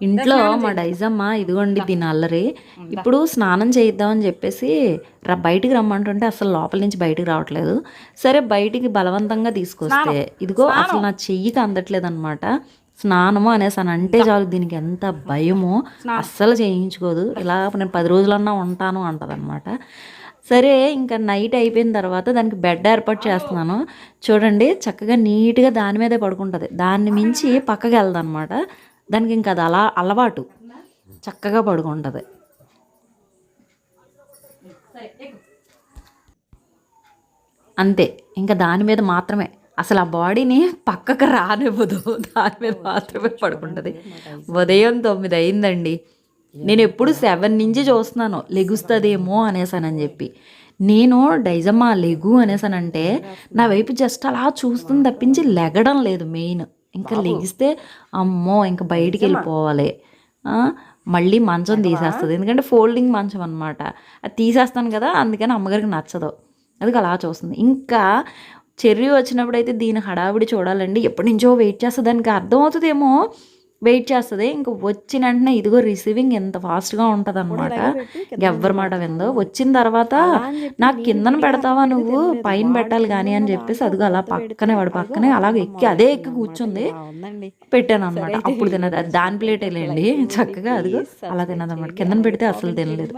ఇంట్లో మా డైజమ్మ ఇదిగోండి దీని అల్లరి ఇప్పుడు స్నానం చేయిద్దామని చెప్పేసి రా బయటికి రమ్మంటుంటే అసలు లోపల నుంచి బయటికి రావట్లేదు. సరే బయటికి బలవంతంగా తీసుకొస్తే ఇదిగో అసలు నా చెయ్యికి అందట్లేదు అనమాట స్నానము అనేసి అని అంటే చాలు దీనికి ఎంత భయమో అస్సలు చేయించుకోదు. ఇలా నేను పది రోజులన్నా ఉంటాను అంటదన్నమాట సరే ఇంకా నైట్ అయిపోయిన తర్వాత దానికి బెడ్ ఏర్పాటు చేస్తున్నాను. చూడండి చక్కగా నీట్గా దాని మీదే పడుకుంటుంది. దాన్ని మించి పక్కకి వెళ్దన్నమాట దానికి ఇంకా అది అలా అలవాటు. చక్కగా పడుకుంటుంది. అంతే. ఇంకా దాని మీద మాత్రమే. అసలు ఆ బాడీని పక్కకు రానివ్వదు. దాని మీద మాత్రమే పడుకుంటుంది. ఉదయం తొమ్మిది అయిందండి. నేను ఎప్పుడు సెవెన్ నుంచి చూస్తున్నాను. లెగుస్తుందేమో అనేసానని చెప్పి. నేను డైజమ్మా లెగు అనేసానంటే నా వైపు జస్ట్ అలా చూస్తుంది తప్పించి లెగడం లేదు మెయిన్. ఇంకా లెగిస్తే అమ్మో ఇంకా బయటికి వెళ్ళిపోవాలి. మళ్ళీ మంచం తీసేస్తుంది. ఎందుకంటే ఫోల్డింగ్ మంచం అనమాట అది తీసేస్తాను కదా అందుకని అమ్మగారికి నచ్చదు. అది అలా చూస్తుంది. ఇంకా చెర్రీ వచ్చినప్పుడు అయితే దీని హడావిడి చూడాలండి. ఎప్పటి నుంచో వెయిట్ చేస్తుంది. దానికి అర్థమవుతుందేమో? వెయిట్ చేస్తుంది. ఇంకా వచ్చిన వెంటనే ఇదిగో రిసీవింగ్ ఎంత ఫాస్ట్గా ఉంటుంది అనమాట ఎవ్వరి మాట విందో. వచ్చిన తర్వాత నాకు కిందన పెడతావా నువ్వు? పైన పెట్టాలి కానీ అని చెప్పేసి అదిగో అలా పక్కనే వాడు పక్కనే అలాగే ఎక్కి అదే ఎక్కి కూర్చుంది. పెట్టాను అనమాట అప్పుడు తినదు. దాని ప్లేట్ వెళ్ళండి చక్కగా అదిగో అలా తినదన్నమాట. కిందన పెడితే అసలు తినలేదు.